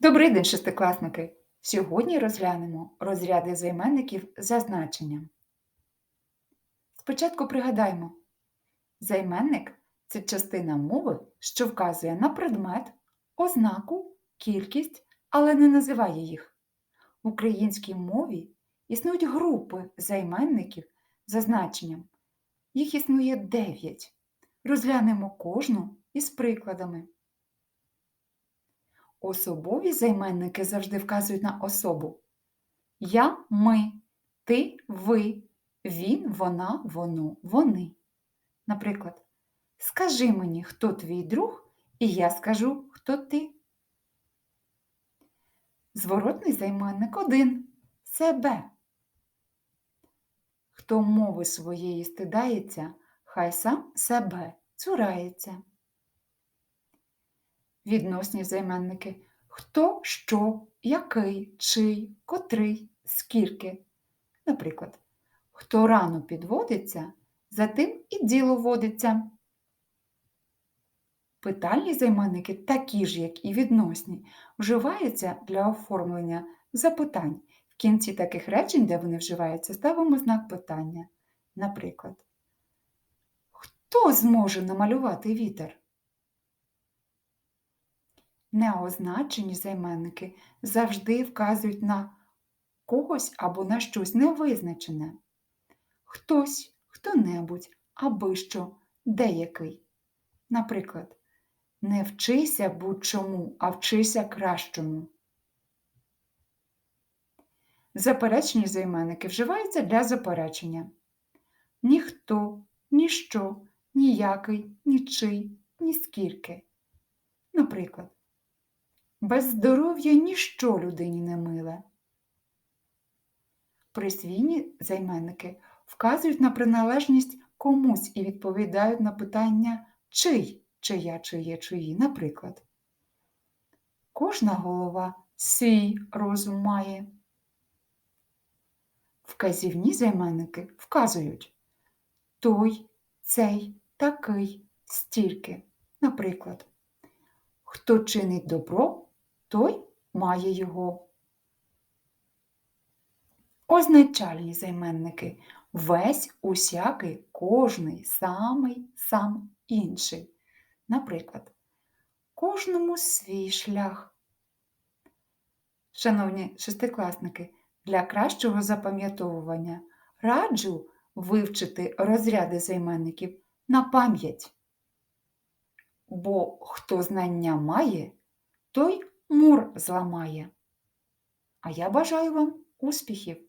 Добрий день, шестикласники! Сьогодні розглянемо розряди займенників за значенням. Спочатку пригадаємо, займенник це частина мови, що вказує на предмет, ознаку, кількість, але не називає їх. В українській мові існують групи займенників за значенням. Їх існує 9. Розглянемо кожну із прикладами. Особові займенники завжди вказують на особу. Я, ми, ти, ви, він, вона, воно, вони. Наприклад, скажи мені, хто твій друг, і я скажу, хто ти. Зворотний займенник один себе. Хто мови своєї стидається, хай сам себе цурається. Відносні займенники хто, що, який, чий, котрий, скільки. Наприклад, хто рано підводиться, за тим і діло водиться. Питальні займенники, такі ж, як і відносні, вживаються для оформлення запитань. В кінці таких речень, де вони вживаються, ставимо знак питання. Наприклад, хто зможе намалювати вітер? Неозначені займенники завжди вказують на когось або на щось невизначене. Хтось, хто-небудь, аби що, деякий. Наприклад, не вчися будь-чому, а вчися кращому. Заперечені займенники вживаються для заперечення. Ніхто, ніщо, ніякий, нічий, ніскільки. Наприклад, без здоров'я ніщо людині не миле. Присвійні займенники вказують на приналежність комусь і відповідають на питання чий, чия, чиє, чиї. Наприклад, кожна голова свій розум має. Вказівні займенники вказують той, цей, такий, стільки. Наприклад, хто чинить добро, той має його. Означальні займенники весь, усякий, кожний, самий, сам інший. Наприклад, кожному свій шлях. Шановні шестикласники, для кращого запам'ятовування раджу вивчити розряди займенників на пам'ять. Бо хто знання має, той мур зламає. А я бажаю вам успіхів!